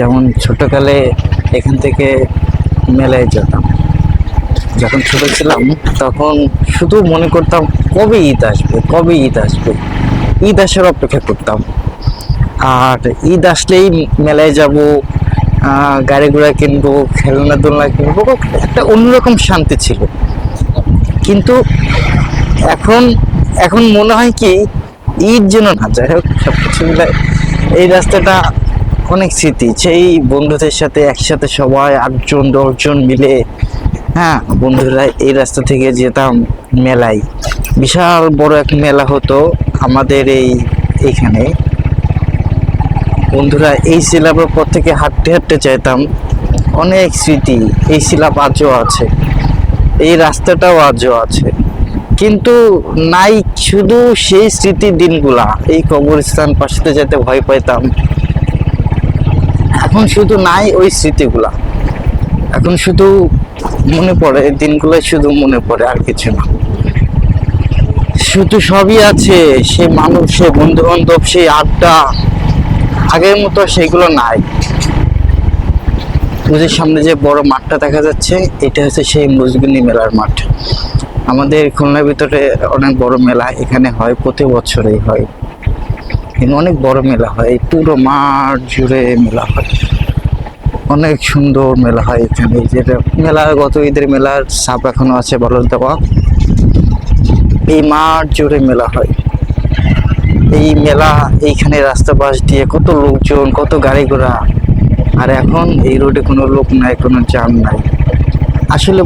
যেমন ছোটকালে এখান থেকে মেলায় যেতাম। যখন ছোট ছিলাম, তখন শুধু মনে করতাম, কবে ঈদ আসবে, কবে ঈদ আসবে? ঈদ আসার অপেক্ষা করতাম। আর ঈদ আসলেই মেলায় যাব গাড়ি ঘোড়া কিনবো, খেলনা দোলনা কিনবো, একটা অন্যরকম শান্তি ছিল। কিন্তু এখন এখন মনে হয় কি, ঈদ যেন না যাই হোক সব কিছু এই রাস্তাটা অনেক স্মৃতি। সেই বন্ধুদের সাথে একসাথে সবাই আটজন, দশজন মিলে হ্যাঁ বন্ধুরা এই রাস্তা থেকে যেতাম মেলায়। বিশাল বড় এক মেলা হতো আমাদের এই, এইখানে। বন্ধুরা, এই সিলাপের পর থেকে হাঁটতে হাঁটতে চাইতাম। অনেক স্মৃতি, এই সিলাপ আজও আছে। এই রাস্তাটাও আজও আছে। কিন্তু নাই শুধু সেই স্মৃতির দিনগুলা। এই কবরস্থান পাশে যেতে ভয় পাইতাম। এখন শুধু নাই ওই স্মৃতিগুলা। এখন শুধু মনে পড়ে দিনগুলো শুধু মনে পড়ে আর কিছু না। শুধু সবই আছে, সে মানুষ, সে বন্ধু বান্ধব সেই আড্ডা, আগের মতো সেগুলো নাই। ওদের সামনে যে বড় মাঠটা দেখা যাচ্ছে, এটা হচ্ছে সেই মুজগুনি মেলার মাঠ। আমাদের খুলনার ভিতরে অনেক বড় মেলা এখানে হয়, প্রতি বছরেই হয়। এখানে অনেক বড় মেলা হয় এই পুরো মাঠ জুড়ে মেলা হয়। অনেক সুন্দর মেলা হয় এখানে। যেটা মেলা গত ঈদের মেলার সাপ এখনও আছে ভালো দেওয়া এই মাঠ জুড়ে মেলা হয়। এই মেলা, এইখানে রাস্তা পাশ দিয়ে কত লোকজন, কত গাড়ি ঘোড়া। আর এখন এই রোডে কোনো লোক নাই, কোনো জ্যাম নাই। আসলে